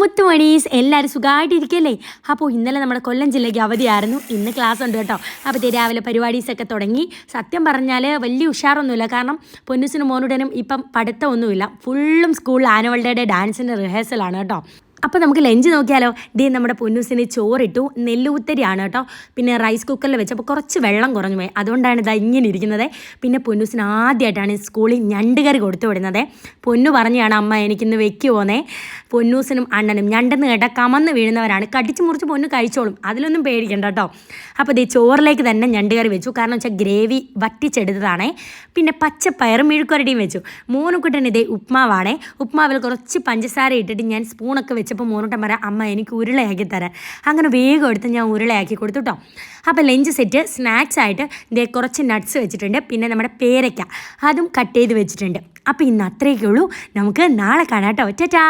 മുത്തുമണീസ് എല്ലാവരും സുഖമായിട്ടിരിക്കല്ലേ അപ്പോൾ ഇന്നലെ നമ്മുടെ കൊല്ലം ജില്ലയ്ക്ക് അവധിയായിരുന്നു. ഇന്ന് ക്ലാസ് ഉണ്ട് കേട്ടോ അപ്പോൾ രാവിലെ പരിപാടീസൊക്കെ തുടങ്ങി. സത്യം പറഞ്ഞാൽ വലിയ ഉഷാറൊന്നുമില്ല. കാരണം പൊന്നുസിനും മോനുടനും ഇപ്പം പഠിത്തമൊന്നുമില്ല. ഫുള്ളും സ്കൂളിൽ ആനുവൽ ഡേയുടെ ഡാൻസിന്റെ റിഹേഴ്സലാണ് കേട്ടോ. അപ്പോൾ നമുക്ക് ലഞ്ച് നോക്കിയാലോ? ദേ നമ്മുടെ പൊന്നൂസിന് ചോറിട്ടു. നെല്ലൂത്തരിയാണ് കേട്ടോ. പിന്നെ റൈസ് കുക്കറിൽ വെച്ചപ്പോൾ കുറച്ച് വെള്ളം കുറഞ്ഞു പോയി. അതുകൊണ്ടാണ് ഇതാ ഇങ്ങനെ ഇരിക്കുന്നത്. പിന്നെ പൊന്നൂസിന് ആദ്യമായിട്ടാണ് സ്കൂളിൽ ഞണ്ട് കറി കൊടുത്തു വിടുന്നത്. പൊന്നു പറഞ്ഞാണ് അമ്മ എനിക്കിന്ന് വെക്കുമോന്നേ പൊന്നൂസിനും അണ്ണനും ഞണ്ടെന്ന് കേട്ടാൽ കമന്ന് വീഴുന്നവരാണ്. കടിച്ചു മുറിച്ച് പൊന്നു കഴിച്ചോളും. അതിലൊന്നും പേടിക്കണ്ട കേട്ടോ. അപ്പോൾ ദേ ചോറിലേക്ക് തന്നെ ഞണ്ട് കറി വെച്ചു. കാരണം വെച്ചാൽ ഗ്രേവി വറ്റിച്ചെടുത്തതാണേ. പിന്നെ പച്ചപ്പയറും മെഴുക്കുരടിയും വെച്ചു. മൂന്നുക്കുട്ടൻ ഇതേ ഉപ്മാവാണേ. ഉപ്മാവിൽ കുറച്ച് പഞ്ചസാര ഇട്ടിട്ട് ഞാൻ സ്പൂണൊക്കെ വെച്ചപ്പോൾ മൂന്നുട്ടൻ പറയാം അമ്മ എനിക്ക് ഉരുളയാക്കി തരാം അങ്ങനെ വേഗം എടുത്ത് ഞാൻ ഉരുളയാക്കി കൊടുത്തു കേട്ടോ അപ്പോൾ ലഞ്ച് സെറ്റ് സ്നാക്സ് ആയിട്ട് ഇതേ കുറച്ച് നട്ട്സ് വെച്ചിട്ടുണ്ട് പിന്നെ നമ്മുടെ പേരയ്ക്ക. അതും കട്ട് ചെയ്ത് വെച്ചിട്ടുണ്ട്. അപ്പോൾ ഇന്ന് അത്രയൊക്കെ ഉള്ളൂ. നമുക്ക് നാളെ കാണാം കേട്ടോ ടാറ്റാ